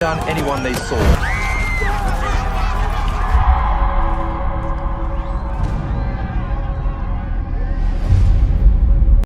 down anyone they saw.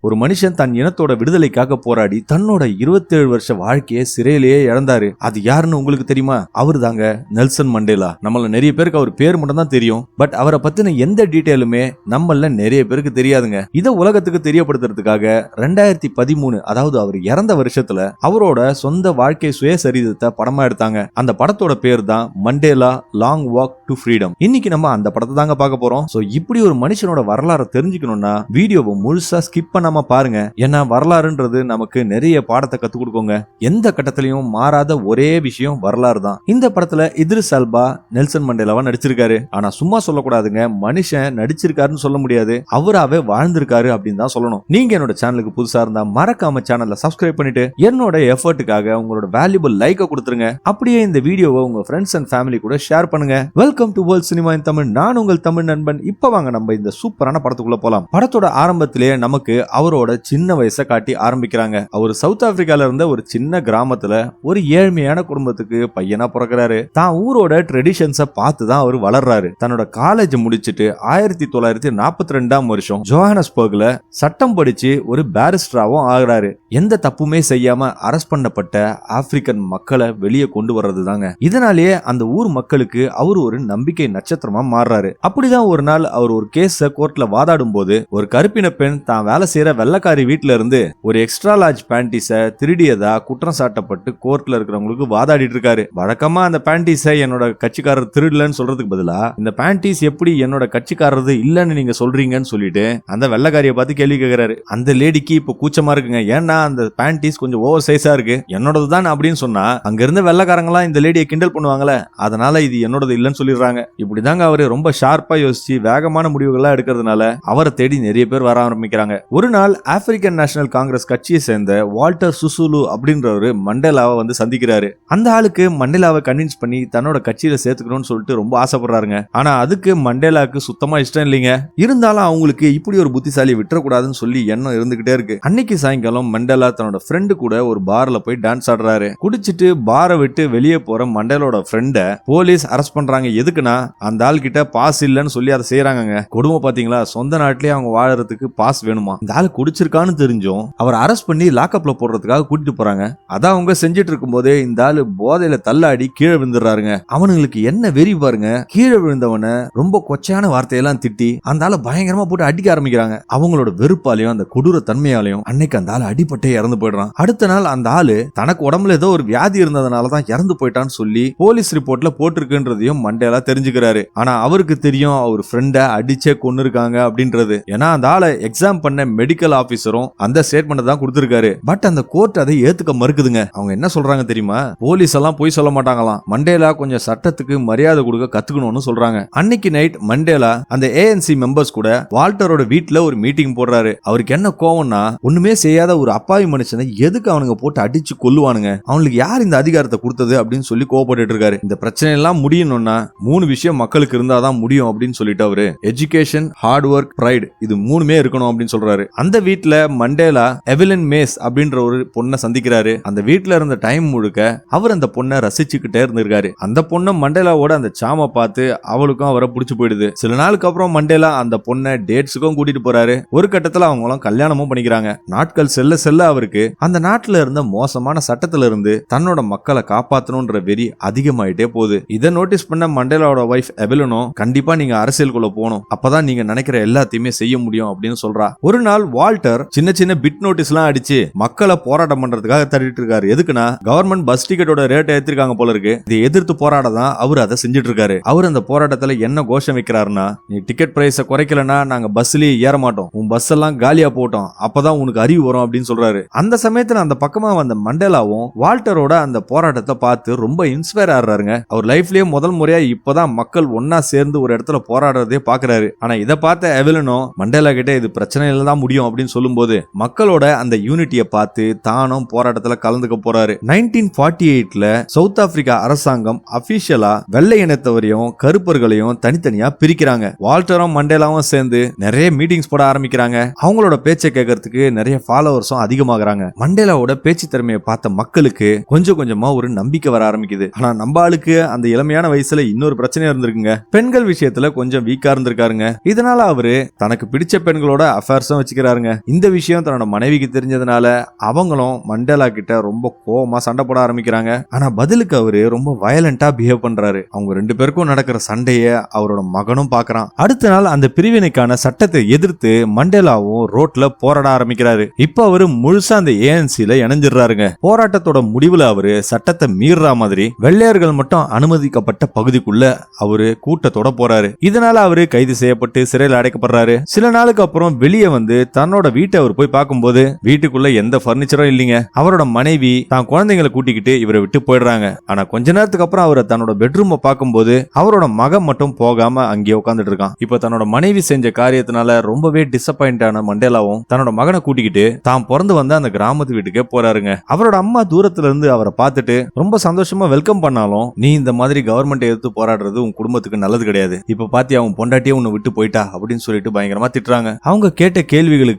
ஒரு மனுஷன் தன் இனத்தோட விடுதலைக்காக போராடி தன்னோட 27 வருஷ வாழ்க்கையை சிறையிலேயே இழந்தாரு. அது யாருன்னு உங்களுக்கு தெரியுமா? அவரு தாங்க நெல்சன் மண்டேலா. நம்மள நிறைய பேருக்கு அவர் பேர் மட்டும் தான் தெரியும். பட் அவரை பத்தின எந்த டீட்டெயிலுமே நம்மள நிறைய பேருக்கு தெரியாதுங்க. இதை உலகத்துக்கு தெரியப்படுத்துறதுக்காக ரெண்டாயிரத்தி பதிமூணு அதாவது அவர் இறந்த வருஷத்துல அவரோட சொந்த வாழ்க்கை சுயசரிதத்தை படமா எடுத்தாங்க. அந்த படத்தோட பேர் தான் Mandela long walk to freedom. இன்னைக்கு நம்ம அந்த படத்தை தாங்க பார்க்க போறோம். இப்படி ஒரு மனுஷனோட வரலாறை தெரிஞ்சுக்கணும்னா வீடியோவை முழுசா ஸ்கிப் பண்ணாம பாருங்க. ஏன்னா வரலாறுன்றது நமக்கு நிறைய பாடத்தை கத்துக் கொடுக்கோங்க. எந்த கட்டத்திலையும் மாறாத ஒரே விஷயம் வரலாறு தான். இந்த படத்துல இத்ரிஸ் அல்பா நெல்சன் மண்டேலாவா நடிச்சிருக்காரு. ஆனா சும்மா சொல்லக்கூடாதுங்க. மனுஷன் நடிச்சிருக்காருன்னு சொல்ல முடியாது. அவராவே வாழ்ந்திருக்காரு அப்படின்னு தான் சொல்லணும். நீங்க என்னோட சேனலுக்கு புதுசா இருந்தா மறக்காம சேனல்ல சப்ஸ்கிரைப் பண்ணிட்டு என்னோட எஃபர்ட்டுக்காக உங்களோட வேல்யூபிள் லைக்கை கொடுத்துருங்க. அப்படியே இந்த வீடியோவை உங்க ஃப்ரெண்ட்ஸ் அண்ட் ஃபேமிலி கூட ஷேர் பண்ணுங்க. Welcome to world cinema in Tamil நான் உங்கள் தமிழ் நண்பன். இப்ப வாங்க நம்ம இந்த சூப்பரான படத்துக்குள்ள போலாம். படத்தோட ஆரம்பத்திலேயே நமக்கு அவரோட சின்ன வயசை காட்டி ஆரம்பிக்கிறாங்க. அவர் சவுத் ஆப்பிரிக்கால இருந்த ஒரு சின்ன கிராமத்துல ஒரு ஏழ்மையான குடும்பத்துக்கு பையனா பிறக்கிறாரு. தான் ஊரோட ட்ரெடிஷன்ஸை பார்த்து தான் அவர் வளர்றாரு. தன்னோட காலேஜ் முடிச்சிட்டு ஆயிரத்தி தொள்ளாயிரத்தி நாற்பத்தி ரெண்டாம் வருஷம் ஜோஹானஸ்பர்க்ல சட்டம் படிச்சு ஒரு பேரிஸ்டராவும் ஆகுறாரு. எந்த தப்புமே செய்யாம அரஸ்ட் பண்ணப்பட்ட ஆப்பிரிக்கன் மக்களை வெளியே கொண்டு வர்றது தாங்க இதனாலேயே அந்த ஊர் மக்களுக்கு அவர் ஒரு நம்பிக்கை நட்சத்திரமா மாறுறாரு. அப்படிதான் ஒரு நாள் அவர் ஒரு கேஸ கோர்ட்ல வாதாடும் போது ஒரு கருப்பின பெண் தான் வேலை செய்யற வெள்ளக்காரி வீட்ல இருந்து ஒரு எக்ஸ்ட்ரா லார்ஜ் பேண்டிஸ திருடியதா குற்றம் சாட்டப்பட்டு கோர்ட்ல இருக்கிறவங்களுக்கு வாதாடிட்டு இருக்காரு. வழக்கமா அந்த பேண்டிஸ என்னோட கட்சிக்காரர் திருடலன்னு சொல்றதுக்கு பதிலா இந்த பேண்டிஸ் எப்படி என்னோட கட்சிக்காரது இல்லன்னு நீங்க சொல்றீங்கன்னு சொல்லிட்டு அந்த வெள்ளக்காரியை பார்த்து கேள்வி கேட்கிறாரு அந்த லேடிக்கு இப்ப கூச்சமா இருக்குங்க. ஏன்னா அந்த பேண்டிஸ் கொஞ்சம் ஓவர் சைஸா இருக்கு. என்னோடது தான் அப்படின்னு சொன்னா அங்க இருந்த வெள்ளக்காரங்களாம் இந்த லேடியை கிண்டல் பண்ணுவாங்களே அதனால இது என்னோடது இல்லைன்னு சொல்லிடுறாங்க. இப்படிதாங்க அவரு ரொம்ப ஷார்ப்பா யோசிச்சு வேகமான முடிவுகள்லாம் எடுக்கிறதுனால அவரை தேடி நிறைய பேர் வர ஆரம்பிக்கிறாங்க. ஒரு நாள் ஆப்பிரிக்கன் நேஷனல் காங்கிரஸ் கட்சியை சேர்ந்த வால்டர் சுசுலு அப்படின்றவர் மண்டேலாவை வந்து சந்திக்கிறாரு. அந்த ஆளுக்கு மண்டேலாவை கன்வின்ஸ் பண்ணி தன்னோட கட்சியில சேர்த்துக்கணும்னு சொல்லிட்டு ரொம்ப ஆசைப்படுறாருங்க. ஆனா அதுக்கு மண்டேலாவுக்கு சுத்தமா இஷ்டம் இல்லைங்க. இருந்தாலும் அவங்களுக்கு இப்படி ஒரு புத்திசாலி விட்டுறக்கூடாதுன்னு சொல்லி எண்ணம் இருந்துகிட்டே இருக்கு. அன்னைக்கு சாயங்காலம் மண்டேலா தன்னோட ஃப்ரெண்டு கூட ஒரு பார்ல போய் டான்ஸ் ஆடுறாரு. குடிச்சிட்டு பாரை விட்டு வெளியே போற மண்டேலோட ஃப்ரெண்ட போலீஸ் அரெஸ்ட் பண்றாங்க. எதுக்குன்னா அந்த ஆள் கிட்ட பாஸ் இல்லைன்னு சொல்லி அதை செய்யறாங்க கொடுமை பாத்தீங்களா சொந்த நாட்டிலேயே அவங்க வாழறதுக்கு பாஸ் வேணுமா? இந்த ஆள் குடிச்சிருக்கான்னு தெரிஞ்சும் அவர் அரெஸ்ட் பண்ணி லாக்அப்ல போடுறதுக்காக கூட்டிட்டு போறாங்க. அதான் அவங்க செஞ்சுட்டு இருக்கும்போதே இந்த ஆளு போதையில தள்ளாடி கீழே விழுந்துடுறாருங்க. அவனுங்களுக்கு என்ன வெறி பாருங்க. கீழே விழுந்தவன ரொம்ப கொச்சையான வார்த்தையெல்லாம் திட்டி அந்த ஆளை பயங்கரமா போட்டு அடிக்க ஆரம்பிக்கிறாங்க. அவங்களோட வெறுப்பாலையும் அந்த கொடூர தன்மையாலையும் அன்னைக்கு அந்த ஆள் அடிபட்டே இறந்து போயிடுறான். அடுத்த நாள் அந்த ஆளு தனக்கு உடம்புல ஏதோ ஒரு வியாதி இருந்ததுனால தான் இறந்து போயிட்டான்னு சொல்லி போலீஸ் ரிப்போர்ட்ல போட்டிருக்குன்றதையும் மண்டேலா தெரிஞ்சுக்கிறாரு. ஆனா அவருக்கு தெரியும் அவர் ஃப்ரெண்ட அடிச்சே கொண்டு இருக்காங்க அப்படின்றது. ஏன்னா அந்த ஆளை எக்ஸாம் பண்ண மெடிக்கல் ஆபீசரும் அந்த ஸ்டேட்மெண்ட் தான் கொடுத்திருக்காரு. பட் அந்த கோர்ட் அதை ஏத்துக்க மறுக்குதுங்க. அவங்க என்ன சொல்றாங்க தெரியுமா? போலீஸ் எல்லாம் போய் சொல்ல மாட்டாங்களாம். மண்டேலா கொஞ்சம் சட்டத்துக்கு மரியாதை கொடுக்க கத்துக்கணும்னு சொல்றாங்க. அன்னைக்கு நைட் மண்டேலா அந்த ஏஎன்சி மெம்பர்ஸ் கூட வால்டரோட வீட்டுல ஒரு மீட்டிங் போடுறாரு. அவருக்கு என்ன கோவம்னா ஒண்ணுமே செய்யாத ஒரு அப்பாவி மனுஷனை எதுக்கு அவனுங்க போட்டு அடிச்சு கொல்லுவானுங்க? அவனுக்கு யார் இந்த அதிகாரத்தை கொடுத்தது? அப்படின்னு சொல்லி கோவப்பட்டு இருக்காரு. இந்த பிரச்சனை எல்லாம் முடியணும்னா மூணு விஷயம் மக்களுக்கு இருந்தாதான் முடியும் அப்படின்னு சொல்லிட்டு அவரு. எஜுகேஷன் ஹார்ட் ஒர்க் ப்ரைடு இது மூணுமே இருக்கணும் அப்படின்னு சொல்றாரு. அந்த வீட்டில் மண்டேலா எவிலின் மேஸ் அப்படின்ற ஒரு பொண்ணை சந்திக்கிறாரு. அந்த வீட்டில் இருந்த டைம் முழுக்க அவர் அந்த பொண்ணை ரசிச்சுக்கிட்டே இருந்திருக்காரு. அந்த பொண்ணு மண்டேலாவோட அந்த சாம பார்த்து அவளுக்கும் அவரை பிடிச்சு போயிடுது. சில நாளுக்கு அப்புறம் மண்டேலா அந்த பொண்ணை டேட்ஸுக்கும் கூட்டிட்டு போறாரு. ஒரு கட்டத்துல அவங்களும் கல்யாணமும் பண்ணிக்கிறாங்க. நாட்கள் செல்ல செல்ல அவருக்கு அந்த நாட்டுல இருந்த மோசமான சட்டத்துல இருந்து தன்னோட மக்களை காப்பாத்தணும்ன்ற வெறி அதிகமாயிட்டே போகுது. இதை நோட்டீஸ் பண்ண மண்டேலாவோட ஒய்ஃப் எபிலனும் கண்டிப்பா நீங்க அரசியலுக்குள்ள போகணும். அப்பதான் நீங்க நினைக்கிற எல்லாத்தையுமே செய்ய முடியும் அப்படின்னு சொல்றா. ஒரு நாள் வால்டர் சின்ன சின்ன பிட் நோட்டீஸ் எல்லாம் அடிச்சு மக்களை போராட்டம் பண்றதுக்காக தட்டிட்டு இருக்காரு. எதுக்குன்னா கவர்மெண்ட் பஸ் டிக்கெட்டோட ரேட் ஏத்திருக்காங்க போல இருக்கு. இதை எதிர்த்து போராட தான் அவர் அதை செஞ்சுட்டு இருக்காரு. அவர் அந்த போராட்டத்துல என்ன கோஷம் வைக்கிறாருன்னா நீ டிக்கெட் பிரைஸ குறைக்கலனா நாங்க பஸ்லயே ஏற மாட்டோம். உன் பஸ் எல்லாம் காலியா போட்டோம். அப்பதான் உனக்கு அறிவு வரும் அப்படின்னு சொல்றாரு. அந்த சமயத்துல அந்த பக்கமா வந்த மண்டேலாவும் வால்டரோட அந்த போராட்டத்தை பார்த்து ரொம்ப இன்ஸ்பயர் ஆடுறாருங்க அவர் லைஃப்லயே முதல் முறையா இப்பதான் மக்கள் ஒன்னா சேர்ந்து ஒரு இடத்துல போராடுறதே பாக்குறாரு ஆனா இதை பார்த்த எவலனும் மண்டேலா கிட்ட இது பிரச்சனையில தான் முடியும். முடியும் அப்படின்னு சொல்லும்போது மக்களோட அந்த யூனிட்டியை பார்த்து தானும் போராட்டத்துல கலந்துக்க போறாரு. நைன்டீன் ஃபார்ட்டி எயிட்ல சவுத் ஆப்பிரிக்கா அரசாங்கம் அபிஷியலா வெள்ளை இனத்தவரையும் கருப்பர்களையும் தனித்தனியா பிரிக்கிறாங்க. வால்டரும் மண்டேலாவும் சேர்ந்து நிறைய மீட்டிங்ஸ் போட ஆரம்பிக்கிறாங்க. அவங்களோட பேச்சை கேட்கறதுக்கு நிறைய ஃபாலோவர்ஸும் அதிகமாகறாங்க. மண்டேலாவோட பேச்சு திறமையை பார்த்த மக்களுக்கு கொஞ்சம் கொஞ்சமா ஒரு நம்பிக்கை வர ஆரம்பிக்குது. ஆனா நம்ம ஆளுக்கு அந்த இளமையான வயசுல இன்னொரு பிரச்சனை இருந்திருக்குங்க. பெண்கள் விஷயத்துல கொஞ்சம் வீக்கா இருந்திருக்காருங்க. இதனால அவரு தனக்கு பிடிச்ச பெண்களோட அஃபேர்ஸும் வச்சுக்கிறாருங்க இந்த விஷயம் தன்னோட மனைவிக்கு தெரிஞ்சதுனால அவங்களும் மண்டேலா கிட்ட ரொம்ப கோவமா சண்டை போட ஆரம்பிக்கிறாங்க. ஆனா பதிலுக்கு அவரு ரொம்ப வயலண்டா பிஹேவ் பண்றாரு. அவங்க ரெண்டு பேருக்கும் நடக்கிற சண்டைய அவரோட மகனும் பாக்குறான். அடுத்த நாள் அந்த பிரிவினைக்கான சட்டத்தை எதிர்த்து மண்டேலாவும் ரோட்ல போராட ஆரம்பிக்கிறாரு. இப்ப அவரு முழுசா அந்த ஏஎன்சில இணைஞ்சிடுறாருங்க. போராட்டத்தோட முடிவுல அவரு சட்டத்தை மீறுற மாதிரி வெள்ளையர்கள் மட்டும் அனுமதிக்கப்பட்ட பகுதிக்குள்ள அவரு கூட்டத்தோட போறாரு. இதனால அவரு கைது செய்யப்பட்டு சிறையில் அடைக்கப்படுறாரு. சில நாளுக்கு அப்புறம் வெளியே வந்து தன்னோட வீட்டை அவர் போய் பார்க்கும்போது வீட்டுக்குள்ள எந்த பர்னிச்சரும் இல்லைங்க. அவரோட மனைவி தான் குழந்தைங்களை கூட்டிக்கிட்டு இவரை விட்டு போயிடுறாங்க. ஆனா கொஞ்ச நேரத்துக்கு அப்புறம் அவரை தன்னோட பெட்ரூமை பார்க்கும்போது அவரோட மகன் மட்டும் போகாம அங்கேயே உட்காந்துட்டு இருக்கான். இப்ப தன்னோட மனைவி செஞ்ச காரியத்தினால ரொம்பவே டிசப்பாயிண்ட் ஆன மண்டேலாவும் தன்னோட மகனை கூட்டிக்கிட்டு தான் பிறந்து வந்த அந்த கிராமத்து வீட்டுக்கே போறாருங்க. அவரோட அம்மா தூரத்துல இருந்து அவரை பார்த்துட்டு ரொம்ப சந்தோஷமா வெல்கம் பண்ணாலும் நீ இந்த மாதிரி கவர்மெண்ட் எதிர்த்து போராடுறது உன் குடும்பத்துக்கு நல்லது கிடையாது. இப்ப பாத்தி அவன் பொண்டாட்டியே உன்னை விட்டு போயிட்டா? அப்படின்னு சொல்லிட்டு பயங்கரமா திட்டுறாங்க. அவங்க கேட்ட கேள்விகளுக்கு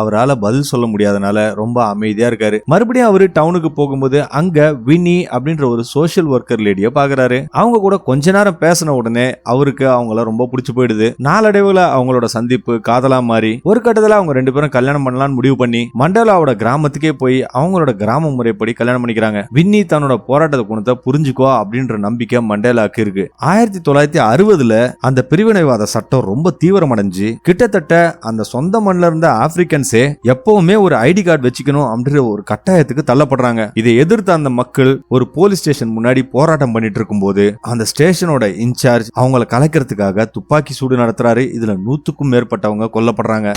அவரால பதில் சொல்ல முடியாதனால ரொம்ப அமைதியா இருக்காரு. மறுபடியும் அவர் டவுனுக்கு போகும்போது அங்க வினி அப்படின்ற ஒரு சோஷியல் ஒர்க்கர் லேடியை பாக்குறாரு. அவங்க கூட கொஞ்ச நேரம் பேசின உடனே அவருக்கு அவங்கள ரொம்ப பிடிச்சி போயிடுது. நாளடைவுல அவங்களோட சந்திப்பு காதலா மாறி ஒரு கட்டத்தில் அவங்க ரெண்டு பேரும் கல்யாணம் பண்ணலாம்னு முடிவு பண்ணி மண்டேலாவோட கிராமத்துக்கே போய் அவங்களோட கிராம முறைப்படி கல்யாணம் பண்ணிக்கிறாங்க. வின்னி தன்னோட போராட்டத்தை குணத்தை புரிஞ்சுக்கோ அப்படின்ற நம்பிக்கை மண்டேலாக்கு இருக்கு. ஆயிரத்தி தொள்ளாயிரத்தி அறுபதுல அந்த பிரிவினைவாத சட்டம் ரொம்ப தீவிரமடைஞ்சு கிட்டத்தட்ட அந்த சொந்த மண்ணில இருந்த ஆப்பிரிக்கன்ஸே எப்பவுமே ஒரு ஐடி கார்டு வச்சுக்கணும் அப்படின்ற ஒரு கட்டாயத்துக்கு தள்ளப்படுறாங்க. இதை எதிர்த்து அந்த மக்கள் ஒரு போலீஸ் ஸ்டேஷன் முன்னாடி போராட்டம் பண்ணிட்டு இருக்கும்போது அந்த ஸ்டேஷனோட இன்சார்ஜ் அவங்கள கலைக்கிறதுக்காக துப்பாக்கி சூடு நடத்துறாரு. இதுல நூத்துக்கும் மேற்பட்டவங்க கொல்லப்படுறாங்க.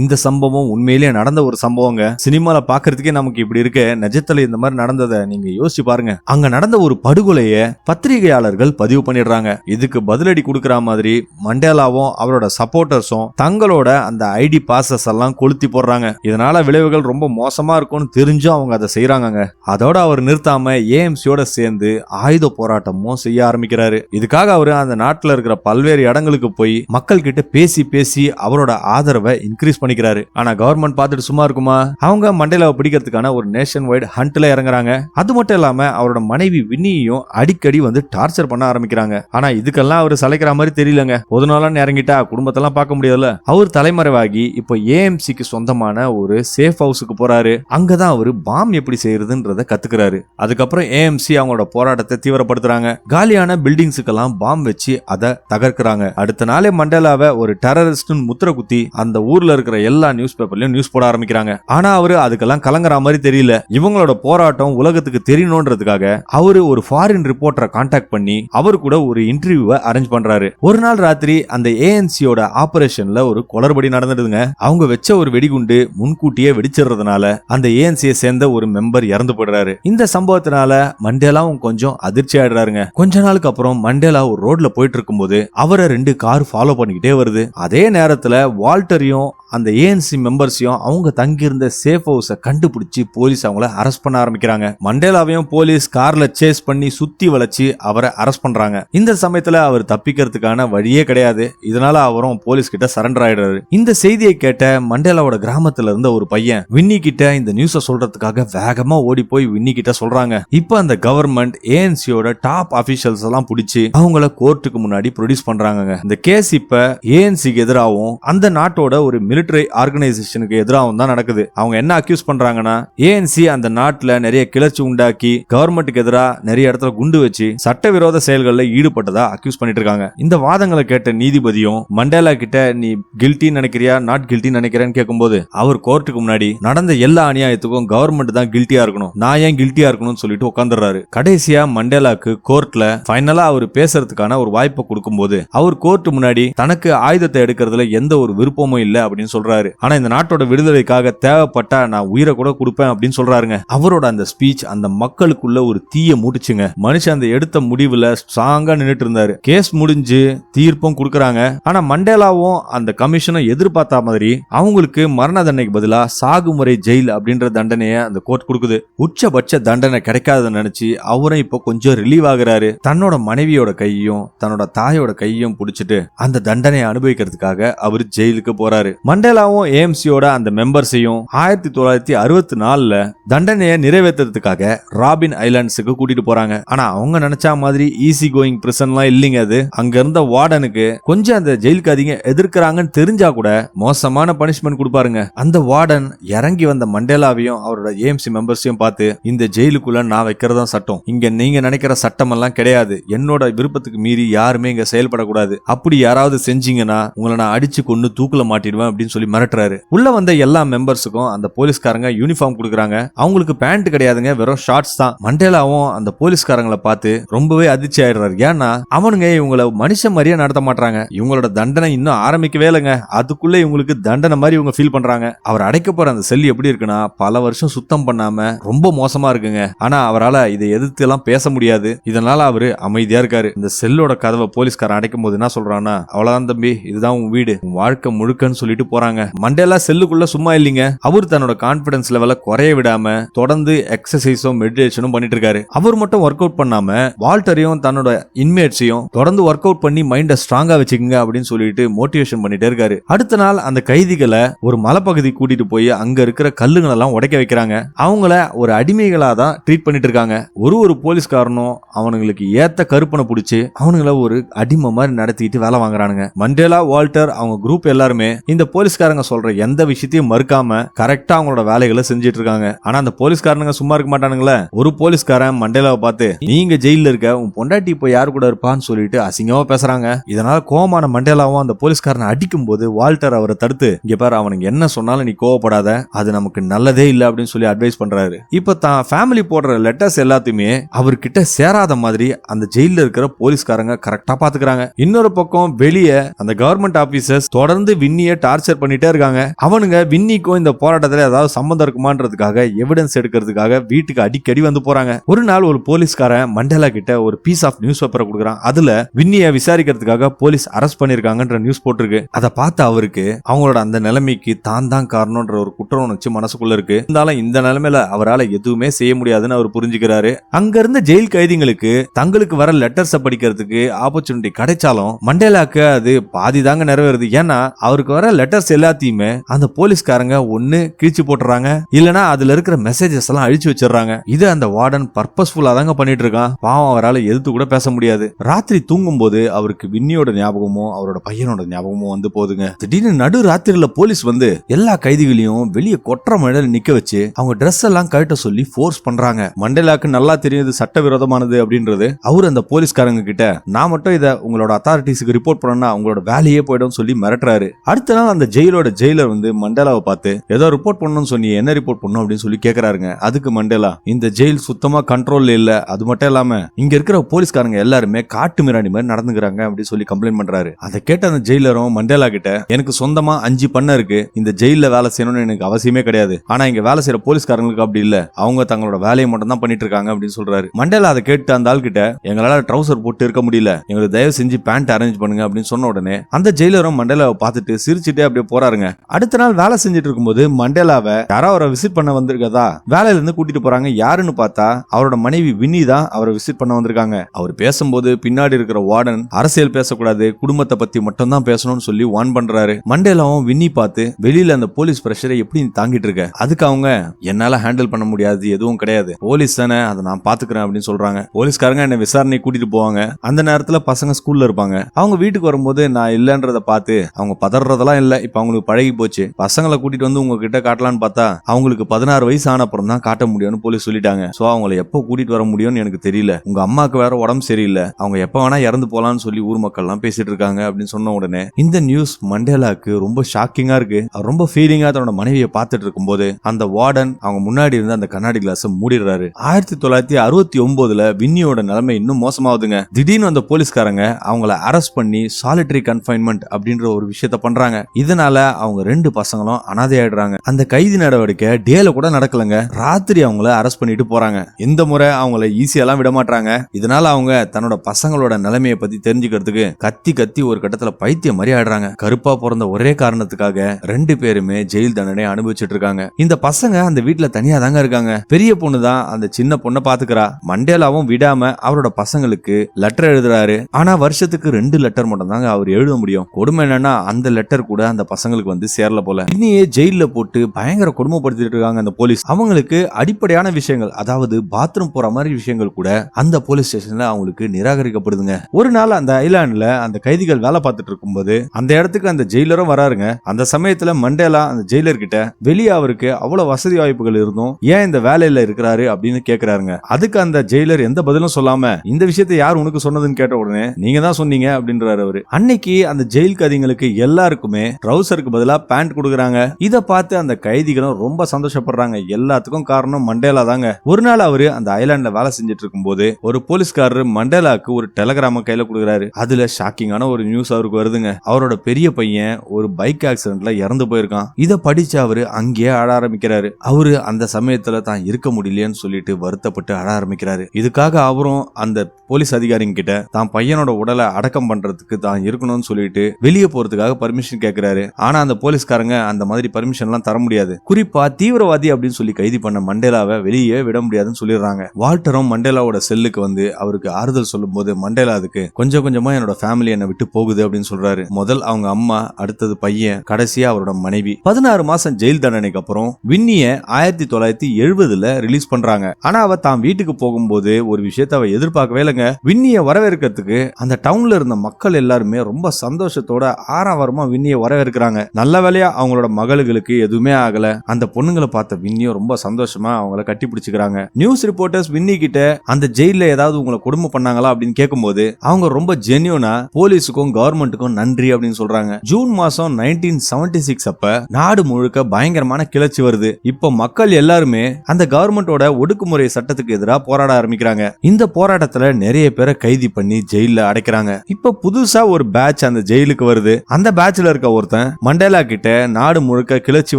இந்த சம்பவம் உண்மையிலேயே நடந்த ஒரு சம்பவங்க. சினிமால பாக்குறதுக்கே நமக்கு இப்படி இருக்க. நிஜத்துல இந்த மாதிரி நடந்ததை நீங்க யோசிச்சு பாருங்க. அங்க நடந்த ஒரு படுகொலைய பத்திரிகையாளர்கள் பதிவு பண்ணிடுறாங்க. இதுக்கு பதிலடி கொடுக்கற மாதிரி மண்டேலாவும் அவரோட சப்போர்ட்டர்ஸும் தங்களோட அந்த ஐடி பாசஸ் எல்லாம் கொளுத்தி போடுறாங்க. இதனால விளைவுகள் ரொம்ப மோசமா இருக்கும்னு தெரிஞ்சும் அவங்க அதை செய்யறாங்க அதோட அவர் நிறுத்தாம ஏஎம்சியோட சேர்ந்து ஆயுத போராட்டமும் செய்ய ஆரம்பிக்கிறாரு. இதுக்காக அவரு அந்த நாட்டுல இருக்கிற பல்வேறு இடங்களுக்கு போய் மக்கள் கிட்ட பேசி பேசி அவரோட ஆதரவை இன்க்ரீஸ் பண்ணிக்கிறாரு. ஆனா கவர்மெண்ட் பார்த்துட்டு சும்மா இருக்குமா? அவங்க மண்டேலாவை பிடிக்கிறதுக்கான ஒரு நேஷன் வைடு ஹண்ட்ல இறங்குறாங்க. அது மட்டும் இல்லாம அவரோட மனைவி வின்னியையும் அடிக்கடி வந்து டார்ச்சர் பண்ண ஆரம்பிக்கிறாங்க. ஆனா இதுக்கெல்லாம் அவர் சளைக்கிற மாதிரி தெரியலங்க. பொது நாளான்னு இறங்கிட்டா குடும்பத்தெல்லாம் பார்க்க முடியாதுல்ல? அவர் தலைமறைவாகி இப்போ ஏஎம்சிக்கு சொந்தமான ஒரு சேஃப் ஹவுஸுக்கு போறாரு. அங்கதான் அவரு பாம் எப்படி செய்யறதுன்றத கத்துக்கிறாரு. அதுக்கப்புறம் ஏஎம்சி அவங்களோட போராட்டத்தை தீவிரப்படுத்துறாங்க. காலியான பில்டிங்ஸுக்கெல்லாம் பாம் வச்சு அதை தகர்க்கிறாங்க. அடுத்த நாளே மண்டேலாவை ஒரு டெரரிஸ்ட் முத்திர குத்தி அந்த ஊர்ல இருக்கிற எல்லா நியூஸ் பேப்பர்லயும் நியூஸ் போட ஆரம்பிக்கிறாங்க. ஆனா அவரு அதுக்கெல்லாம் கலங்குற மாதிரி தெரியல. இவங்களோட போராட்டம் உலகத்துக்கு தெரியணுன்றதுக்காக அவரு ஒரு ஃபாரின் ரிப்போர்ட்டரை கான்டாக்ட் பண்ணி அவர் கூட ஒரு இன்டர்வியூவை அரேஞ்ச் பண்றாரு. ஒரு நாள் ராத்திரி அந்த ஏஎன்சியோட ஆபரேஷன்ல ஒரு குளறுபடி நடந்துடுதுங்க. அவங்க வச்ச ஒரு வெடிகுண்டு முன்கூட்டியே வெடிச்சிடுறதுனால அந்த ஏஎன்சியை சேர்ந்த ஒரு மெம்பர் இறந்து போயிடுறாரு. இந்த சம்பவத்தினால மண்டேலாவும் கொஞ்சம் அதிர்ச்சி ஆயிடுறாருங்க. கொஞ்ச நாளுக்கு அப்புறம் மண்டேலா ஒரு ரோட்ல போயிட்டு இருக்கும்போது அவரை ரெண்டு கார் ஃபாலோ பண்ணிக்கிட்டே வருது. அதே நேரத்துல வால்டரையும் அந்த ஏஎன்சி மெம்பர்ஸையும் அவங்க தங்கியிருந்த சேஃப் ஹவுஸை கண்டுபிடிச்சு போலீஸ் அவங்கள அரெஸ்ட் பண்ண ஆரம்பிக்கிறாங்க. மண்டேலாவையும் போலீஸ் கார்ல சேஸ் பண்ணி சுத்தி வளைச்சு அவரை அரெஸ்ட் பண்றாங்க. இந்த சமயத்துல அவர் தப்பிக்கிறதுக்கான வழியே கிடையாது. இதனால அவரும் போலீஸ் கிட்ட சரண்டர் ஆயிடுறாரு. இந்த செய்தியை கேட்ட மண்டேலாவோட கிராமத்துல இருந்த ஒரு பையன் வின்னி கிட்ட இந்த நியூஸ சொல்றதுக்காக வேகமா ஓடி போய் வின்னி கிட்ட சொல்றாங்க. இப்ப அந்த கவர்மெண்ட் ஏஎன்சியோட டாப் அபிஷியல்ஸ் எல்லாம் பிடிச்சி அவங்கள கோர்ட்டுக்கு முன்னாடி ப்ரொடியூஸ் பண்றாங்க இந்த கேஸ் இப்ப ஏஎன்சிக்கு எதிராகவும் அந்த நாட்டோட ஒரு மிலிட்டரி ஆர்கனைசேஷனுக்கு எதிராகவும் தான் நடக்குது. அவங்க என்ன அக்யூஸ் பண்றாங்கன்னா ஏஎன்சி அந்த நாட்டுல நிறைய கிளர்ச்சி உண்டாக்கி கவர்மெண்ட்டுக்கு எதிராக நிறைய இடத்துல குண்டு வச்சு சட்டவிரோத செயல்களில் ஈடுபட்டதா அக்யூஸ் பண்ணிட்டு இருக்காங்க. இந்த வாதங்களை கேட்ட நீதிபதியும் மண்டேலா கிட்ட நீ கில்ட்டி நினைக்கிறியா? நாட் கில்ட்டி நினைக்கிறேன்னு கேட்கும்போது அவர் கோர்ட்டுக்கு முன்னாடி நடந்த எல்லா அநியாயத்துக்கும் கவர்மெண்ட் தான் கில்ட்டியா இருக்கணும். நான் ஏன் கில்ட்டியா இருக்கணும்னு சொல்லிட்டு உட்காந்துறாரு கடைசியா மண்டேலாக்கு கோர்ட்ல ஃபைனலா அவர் பேசுறதுக்கான ஒரு வாய்ப்பை கொடுக்கும்போது அவர் கோர்ட் முன்னாடி தனக்கு ஆயுதத்தை எடுக்கிறதுல எந்த ஒரு விருப்பமும் இல்லை அப்படின்னு சொல்றாரு. ஆனா இந்த நாட்டோட விடுதலைக்காக தேவைப்பட்டா நான் உயிரை கூட கொடுப்பேன் அப்படின்னு சொல்றாருங்க. அவரோட அந்த ஸ்பீச் அந்த மக்களுக்குள்ள ஒரு தீய மூட்டுச்சுங்க. மனுஷன் அந்த எடுத்த முடிவுல ஸ்ட்ராங்கா நின்றுட்டு இருந்தாரு. கேஸ் முடிஞ்சு தீர்ப்பும் கொடுக்கறாங்க. ஆனா மண்டேலாவும் அந்த கமிஷனும் எதிர்பார்த்த மாதிரி அவங்களுக்கு மரண தண்டனைக்கு பதிலா சாகுமுறை ஜெயில் அப்படின்ற தண்டனையை அந்த கோர்ட் கொடுக்குது. உச்சபட்ச தண்டனை கிடைக்காத நினைச்சு அவரும் இப்போ கொஞ்சம் ரிலீவ் ஆகுறாரு. தன்னோட மனைவியோட கையும் தன்னோட தாயோட கையும் பிடிச்சிட்டு அந்த தண்டனையை அனுபவிக்கிறதுக்காக அவர் ஜெயிலுக்கு போறாரு. மண்டே மண்டேலாவும் ஏஎம்சியோட அந்த மெம்பர்ஸையும் ஆயிரத்தி தொள்ளாயிரத்தி அறுபத்தி நாலுல தண்டனையை நிறைவேற்றுறதுக்காக ராபின் ஐலாண்ட்ஸுக்கு கூட்டிட்டு போறாங்க. ஆனா அவங்க நினைச்ச மாதிரி ஈஸி கோயிங் பிரிசன்லாம் இல்லைங்க அது. அங்க இருந்த வார்டனுக்கு கொஞ்சம் அந்த ஜெயிலுக்கு அதிக எதிர்க்கிறாங்கன்னு தெரிஞ்சா கூட மோசமான பனிஷ்மெண்ட் கொடுப்பாருங்க. அந்த வார்டன் இறங்கி வந்த மண்டேலாவையும் அவரோட ஏஎம்சி மெம்பர்ஸையும் பார்த்து இந்த ஜெயிலுக்குள்ள நான் வைக்கிறதா சட்டம். இங்க நீங்க நினைக்கிற சட்டம் எல்லாம் கிடையாது. என்னோட விருப்பத்துக்கு மீறி யாருமே இங்க செயல்படக்கூடாது. அப்படி யாராவது செஞ்சீங்கன்னா உங்களை நான் அடிச்சு கொண்டு தூக்குல மாட்டிடுவேன் அப்படின்னு சொல்லி மிரட்டுறாரு. உள்ள வந்த எல்லா மெம்பர்ஸுக்கும் அந்த போலீஸ்காரங்க யூனிஃபார்ம் கொடுக்குறாங்க. அவங்களுக்கு பேண்ட் கிடையாதுங்க வெறும் ஷார்ட்ஸ் தான். மண்டேலாவும் அந்த போலீஸ்காரங்களை பார்த்து ரொம்பவே அதிர்ச்சி ஆயிடுறாரு. ஏன்னா அவனுங்க இவங்கள மனுஷ மாதிரியே நடத்த மாட்டாங்க இவங்களோட தண்டனை இன்னும் ஆரம்பிக்கவே இல்லைங்க. அதுக்குள்ள இவங்களுக்கு தண்டனை மாதிரி இவங்க ஃபீல் பண்றாங்க. அவர் அடைக்க போற அந்த செல் எப்படி இருக்குன்னா பல வருஷம் சுத்தம் பண்ணாம ரொம்ப மோசமா இருக்குங்க. ஆனா அவரால் இதை எதிர்த்து எல்லாம் பேச முடியாது. இதனால அவரு அமைதியா இருக்காரு. இந்த செல்லோட கதவை போலீஸ்காரன் அடைக்கும் போது என்ன சொல்றான்னா அவ்வளவுதான் தம்பி இதுதான் உன் வீடு. உன் வாழ்க்கை முழுக்கன்னு சொல்லிட்டு போறாங்க. மண்டேலா செல்லுக்குள்ள சும்மா இல்லைங்க. அவர் தன்னோட கான்பிடன்ஸ் லெவல குறைய விடாம தொடர்ந்து எக்ஸசைஸும் மெடிடேஷனும் பண்ணிட்டு இருக்காரு. அவர் மட்டும் ஒர்க் அவுட் பண்ணாம வால்டரையும் தன்னோட இன்மேட்ஸையும் தொடர்ந்து ஒர்க் அவுட் பண்ணி மைண்டை ஸ்ட்ராங்கா வச்சுக்கோங்க அப்படின்னு சொல்லிட்டு மோட்டிவேஷன் பண்ணிட்டே இருக்காரு. அடுத்த நாள் அந்த கைதிகளை ஒரு மலைப்பகுதி கூட்டிட்டு போய் அங்க இருக்கிற கல்லுங்களை எல்லாம் உடைக்க வைக்கிறாங்க. அவங்கள ஒரு அடிமைகளா தான் ட்ரீட் பண்ணிட்டு இருக்காங்க. ஒரு ஒரு போலீஸ்காரனும் அவனுங்களுக்கு ஏத்த கருப்பனை பிடிச்சி அவனுங்கள ஒரு அடிமை மாதிரி நடத்திட்டு வேலை வாங்குறானுங்க. மண்டேலா வால்டர் அவங்க குரூப் எல்லாருமே இந்த போலீஸ் போலீஸ்காரங்க சொல்ற எந்த விஷயத்தையும் மறுக்காம கரெக்டா அவங்களோட வேலைகளை செஞ்சுட்டு இருக்காங்க ஆனா அந்த போலீஸ்காரனுங்க சும்மா இருக்க மாட்டானுங்களே. ஒரு போலீஸ்காரன் மண்டேலாவை பார்த்து நீங்க ஜெயில இருக்க உன் பொண்டாட்டி இப்போ யார் கூட இருப்பான்னு சொல்லிட்டு அசிங்கமா பேசுறாங்க. இதனால கோமான மண்டேலாவும் அந்த போலீஸ்காரனை அடிக்கும் போது வால்டர் அவரை தடுத்து இங்க பாரு அவனுக்கு என்ன சொன்னாலும் நீ கோவப்படாத. அது நமக்கு நல்லதே இல்ல அப்படின்னு சொல்லி அட்வைஸ் பண்றாரு. இப்ப தான் ஃபேமிலி போடுற லெட்டர்ஸ் எல்லாத்தையுமே அவர்கிட்ட சேராத மாதிரி அந்த ஜெயில இருக்கிற போலீஸ்காரங்க கரெக்டா பாத்துக்கிறாங்க இன்னொரு பக்கம் வெளியே அந்த கவர்மெண்ட் ஆபீசர்ஸ் தொடர்ந்து வின்னிய டார்ச்சர் பண்ணிட்டே இருக்காங்க. அவனுங்க வின்னிக்கும் இந்த போராட்டத்துல ஏதாவது சம்பந்தம் இருக்குமான்றதுக்காக எவிடன்ஸ் எடுக்கிறதுக்காக வீட்டுக்கு அடிக்கடி வந்து போறாங்க. ஒரு நாள் ஒரு போலீஸ்காரன் மண்டேலா கிட்ட ஒரு பீஸ் ஆஃப் நியூஸ் பேப்பரை கொடுக்குறான். அதுல வின்னிய விசாரிக்கிறதுக்காக போலீஸ் அரெஸ்ட் பண்ணிருக்காங்கன்ற நியூஸ் போட்டிருக்கு. அதை பார்த்து அவருக்கு அவங்களோட அந்த நிலைமைக்கு தான் தான் காரணம்ன்ற ஒரு குற்ற உணர்ச்சி மனசுக்குள்ள இருக்கு. இருந்தாலும் இந்த நிலைமையில அவரால் எதுவுமே செய்ய முடியாதுன்னு அவர் புரிஞ்சுக்கிறாரு. அங்க இருந்த ஜெயில் கைதிகளுக்கு தங்களுக்கு வர லெட்டர்ஸை படிக்கிறதுக்கு ஆப்பர்ச்சுனிட்டி கிடைச்சாலும் மண்டேலாக்கு அது பாதி தாங்க நிறைவேறுது. ஏன்னா அவருக்கு வர லெட்டர்ஸ் எல்லாத்தையுமே அந்த போலீஸ்காரங்க ஒன்னு கிழிச்சு போட்டுறாங்க. இல்லனா அதுல இருக்கிற மெசேஜஸ் எல்லாம் அழிச்சு வச்சிடறாங்க. இது அந்த வார்டன் பர்பஸ்ஃபுல்லா தாங்க பண்ணிட்டு இருக்கான். பாவம் அவரால் எதிர்த்து கூட பேச முடியாது. ராத்திரி தூங்கும் போது அவருக்கு வின்னியோட ஞாபகமும் அவரோட பையனோட ஞாபகமும் வந்து போகுதுங்க. திடீர்னு நடு ராத்திரில போலீஸ் வந்து எல்லா கைதிகளையும் வெளியே கொற்ற மழையில நிக்க வச்சு அவங்க ட்ரெஸ் எல்லாம் கழட்ட சொல்லி ஃபோர்ஸ் பண்றாங்க. மண்டேலாக்கு நல்லா தெரியுது சட்டவிரோதமானது அப்படின்றது. அவர் அந்த போலீஸ்காரங்க கிட்ட நான் மட்டும் இதை உங்களோட அத்தாரிட்டிஸ்க்கு ரிப்போர்ட் பண்ணா உங்களோட வேலையே போயிடும் சொல்லி மிரட்டுறாரு. அடுத்த நாள் அந்த ஜெயிலோட ஜெயிலர் வந்து மண்டேலாவை பார்த்து ஏதோ ரிப்போர்ட் பண்ணணும்னு சொன்னி என்ன ரிப்போர்ட் பண்ணணும்? அப்படின்னு சொல்லி கேட்கறாருங்க அதுக்கு மண்டேலா இந்த ஜெயில் சுத்தமா கண்ட்ரோல் இல்ல. அது மட்டும் இல்லாம இங்க இருக்கிற போலீஸ்காரங்க எல்லாருமே காட்டு மிராண்டி மாதிரி நடந்துக்கிறாங்க அப்படின்னு சொல்லி கம்ப்ளைண்ட் பண்றாரு. அதை கேட்ட அந்த ஜெயிலரும் மண்டேலா கிட்ட எனக்கு சொந்தமா அஞ்சு பண்ண இருக்கு. இந்த ஜெயில வேலை செய்யணும்னு எனக்கு அவசியமே கிடையாது. ஆனா இங்க வேலை செய்யற போலீஸ்காரங்களுக்கு அப்படி இல்ல. அவங்க தங்களோட வேலையை மட்டும் தான் பண்ணிட்டு இருக்காங்க அப்படின்னு சொல்றாரு. மண்டேலா அதை கேட்டு அந்த ஆள் கிட்ட எங்களால ட்ரௌசர் போட்டு இருக்க முடியல. எங்களுக்கு தயவு செஞ்சு பேண்ட் அரேஞ்ச் பண்ணுங்க அப்படின்னு சொன்ன உடனே அந்த ஜெயிலரும் மண்டேலாவை பார்த்துட்டு சிரிச்சுட்டே அப்படியே போறாருங்க. அடுத்த நாள் வேலை செஞ்சுட்டு இருக்கும்போது மண்டேலாவை யாரோ அவரை விசிட் பண்ண வந்திருக்கதா? வேலையில இருந்து கூட்டிட்டு போறாங்க. யாருன்னு பார்த்தா அவரோட மனைவி வின்னி தான் அவரை விசிட் பண்ண வந்திருக்காங்க. அவர் பேசும்போது பின்னாடி இருக்கிற வார்டன் அரசியல் பேசக்கூடாது குடும்பத்தை பத்தி மட்டும் தான் பேசணும்னு சொல்லி வான் பண்றாரு. மண்டேலாவும் வின்னி பார்த்து வெளியில அந்த போலீஸ் பிரஷரை எப்படி தாங்கிட்டு இருக்க? அதுக்கு அவங்க என்னால ஹேண்டில் பண்ண முடியாது எதுவும் கிடையாது. போலீஸ் தானே அதை நான் பாத்துக்கிறேன் அப்படின்னு சொல்றாங்க. போலீஸ்காரங்க என்ன விசாரணை கூட்டிட்டு போவாங்க. அந்த நேரத்துல பசங்க ஸ்கூல்ல இருப்பாங்க. அவங்க வீட்டுக்கு வரும்போது நான் இல்லன்றத பார்த்து அவங்க பதறதெல்லாம் இல்ல. இப்ப அவங்களுக்கு பழகி போச்சு. பசங்களை கூட்டிட்டு வந்து உங்ககிட்ட காட்டலாம்னு பார்த்தா அவங்களுக்கு பதினாறு வயசு ஆன அப்புறம் தான் காட்ட முடியும்னு போலீஸ் சொல்லிட்டாங்க. ஸோ அவங்கள எப்போ கூட்டிட்டு வர முடியும்னு எனக்கு தெரியல. உங்க அம்மாவுக்கு வேற உடம்பு சரியில்லை. அவங்க எப்போ வேணா இறந்து போலான்னு சொல்லி ஊர் மக்கள் எல்லாம் பேசிட்டு இருக்காங்க அப்படின்னு சொன்ன உடனே இந்த நியூஸ் மண்டேலாக்கு ரொம்ப ஷாக்கிங்கா இருக்கு. அவர் ரொம்ப ஃபீலிங்கா தன்னோட மனைவியை பார்த்துட்டு இருக்கும்போது அந்த வார்டன் அவங்க முன்னாடி இருந்த அந்த கண்ணாடி கிளாஸ் மூடிடுறாரு. ஆயிரத்தி தொள்ளாயிரத்தி அறுபத்தி ஒன்பதுல வின்னியோட நிலைமை இன்னும் மோசமாகுதுங்க. திடீர்னு அந்த போலீஸ்காரங்க அவங்கள அரெஸ்ட் பண்ணி சாலிட்டரி கன்ஃபைன்மெண்ட் அப்படின்ற ஒரு விஷயத்த பண்றாங்க. இதனால இதனால அவங்க ரெண்டு பசங்களும் அனாதையாயிடுறாங்க. அந்த கைதி நடவடிக்கை டேல கூட நடக்கலங்க. ராத்திரி அவங்கள அரெஸ்ட் பண்ணிட்டு போறாங்க. இந்த முறை அவங்கள ஈஸியெல்லாம் விட மாட்டாங்க இதனால அவங்க தன்னோட பசங்களோட நிலைமையை பத்தி தெரிஞ்சுக்கிறதுக்கு கத்தி கத்தி ஒரு கட்டத்துல பைத்தியம் மாதிரி ஆடுறாங்க கருப்பா பிறந்த ஒரே காரணத்துக்காக ரெண்டு பேருமே ஜெயில் தண்டனை அனுபவிச்சுட்டு இருக்காங்க. இந்த பசங்க அந்த வீட்டுல தனியா தாங்க இருக்காங்க. பெரிய பொண்ணு தான் அந்த சின்ன பொண்ணை பாத்துக்கிறா. மண்டேலாவும் விடாம அவரோட பசங்களுக்கு லெட்டர் எழுதுறாரு. ஆனா வருஷத்துக்கு ரெண்டு லெட்டர் மட்டும் தாங்க அவர் எழுத முடியும். கொடுமை என்னன்னா அந்த லெட்டர் கூட அந்த பசங்க பசங்களுக்கு வந்து சேரல போல. இன்னையே ஜெயில போட்டு பயங்கர கொடுமைப்படுத்திட்டு இருக்காங்க அந்த போலீஸ். அவங்களுக்கு அடிப்படையான விஷயங்கள் அதாவது பாத்ரூம் போற மாதிரி விஷயங்கள் கூட அந்த போலீஸ் ஸ்டேஷன்ல அவங்களுக்கு நிராகரிக்கப்படுதுங்க. ஒரு நாள் அந்த ஐலாண்ட்ல அந்த கைதிகள் வேலை பார்த்துட்டு இருக்கும்போது அந்த இடத்துக்கு அந்த ஜெயிலரும் வராருங்க. அந்த சமயத்துல மண்டேலா அந்த ஜெயிலர் கிட்ட வெளியே அவருக்கு அவ்வளவு வசதி வாய்ப்புகள் இருந்தும் ஏன் இந்த வேலையில இருக்கிறாரு? அப்படின்னு கேக்குறாருங்க. அதுக்கு அந்த ஜெயிலர் எந்த பதிலும் சொல்லாம இந்த விஷயத்த யார் உனக்கு சொன்னதுன்னு கேட்ட உடனே நீங்க தான் சொன்னீங்க அப்படின்றாரு அவரு. அன்னைக்கு அந்த ஜெயில் கைதிகளுக்கு எல்லாருக்குமே ட்ரௌசருக்கு பதிலாக பேண்ட் கொடுக்குறாங்க. இதை பார்த்து அந்த கைதிகளும் ரொம்ப சந்தோஷப்படுறாங்க. எல்லாத்துக்கும் காரணம் மண்டேலா தாங்க. ஒரு நாள் அவரு அந்த ஐலாண்ட்ல வேலை செஞ்சுட்டு இருக்கும்போது ஒரு போலீஸ்காரர் மண்டேலாக்கு ஒரு டெலகிராம கையில கொடுக்குறாரு. அதுல ஷாக்கிங்கான ஒரு நியூஸ் அவருக்கு வருதுங்க. அவரோட பெரிய பையன் ஒரு பைக் ஆக்சிடென்ட்ல இறந்து போயிருக்கான். இதை படிச்சு அவரு அங்கேயே ஆட ஆரம்பிக்கிறாரு. அவரு அந்த சமயத்துல தான் இருக்க முடியலையேன்னு சொல்லிட்டு வருத்தப்பட்டு ஆட ஆரம்பிக்கிறாரு. இதுக்காக அவரும் அந்த போலீஸ் அதிகாரிங்க கிட்ட தான் பையனோட உடலை அடக்கம் பண்றதுக்கு தான் இருக்கணும்னு சொல்லிட்டு வெளியே போறதுக்காக பர்மிஷன் கேட்கிறாரு ஆனா அந்த போலீஸ்காரங்க அந்த மாதிரி பர்மிஷன்லாம் தர முடியாது. குறிப்பா தீவிரவாதி அப்படின்னு சொல்லி கைது பண்ண மண்டேலாவை வெளியே விட முடியாதுன்னு சொல்லிடுறாங்க. வால்டரும் மண்டேலாவோட செல்லுக்கு வந்து அவருக்கு ஆறுதல் சொல்லும் போது மண்டேலா அதுக்கு கொஞ்சம் கொஞ்சமா என்னோட ஃபேமிலி என்னை விட்டு போகுது அப்படின்னு சொல்றாரு. முதல் அவங்க அம்மா அடுத்தது பையன் கடைசியா அவரோட மனைவி. பதினாறு மாசம் ஜெயில் தண்டனைக்கு அப்புறம் வின்னிய ஆயிரத்தி தொள்ளாயிரத்தி எழுபதுல ரிலீஸ் பண்றாங்க. ஆனா அவ தான் வீட்டுக்கு போகும்போது ஒரு விஷயத்த அவ எதிர்பார்க்கவே இல்லைங்க. வின்னிய வரவேற்கிறதுக்கு அந்த டவுன்ல இருந்த மக்கள் எல்லாருமே ரொம்ப சந்தோஷத்தோட ஆறாவரமா வின்னிய வரவேற்கிறாங்க. நல்ல வேலையா அவங்களோட மகளுகளுக்கு எதுவுமே ஆகல. அந்த பொண்ணுங்களை பார்த்த வின்னியும் ரொம்ப சந்தோஷமா அவங்கள கட்டி பிடிச்சிக்கிறாங்க. நியூஸ் ரிப்போர்ட்டர்ஸ் வின்னி கிட்ட அந்த ஜெயில ஏதாவது உங்களை கொடுமை பண்ணாங்களா அப்படின்னு கேட்கும்போது அவங்க ரொம்ப ஜென்யூனா போலீஸுக்கும் கவர்மெண்ட்டுக்கும் நன்றி அப்படின்னு சொல்றாங்க. ஜூன் மாசம் நைன்டீன் செவன்டி சிக்ஸ் அப்ப நாடு முழுக்க பயங்கரமான கிளர்ச்சி வருது. இப்போ மக்கள் எல்லாருமே அந்த கவர்மெண்டோட ஒடுக்குமுறை சட்டத்துக்கு எதிராக போராட ஆரம்பிக்கிறாங்க. இந்த போராட்டத்துல நிறைய பேரை கைதி பண்ணி ஜெயில அடைக்கிறாங்க. இப்ப புதுசா ஒரு பேட்ச் அந்த ஜெயிலுக்கு வருது. அந்த பேட்ச்ல இருக்க ஒருத்தன் மண்டேலா கிட்ட நாடு முழுக்க கிளர்ச்சி